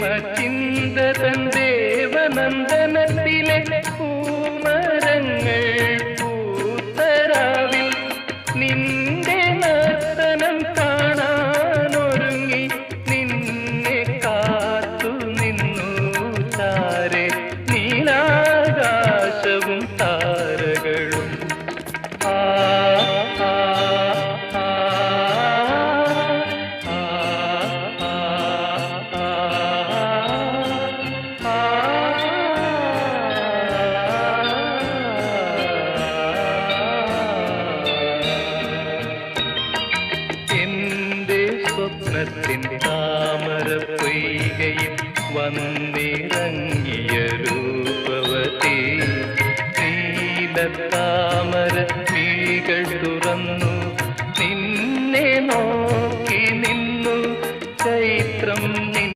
പ്രേമചിന്തതൻ ദേവനന്ദനത്തിലെ പൂമരങ്ങൾ പൂത്തരാവിൽ നിന്റെ സ്വപ്നത്തിൻ താമര പെയ്കയിൽ വന്നിറങ്ങിയ രൂപവതി. നീല താമര പിഴികൾ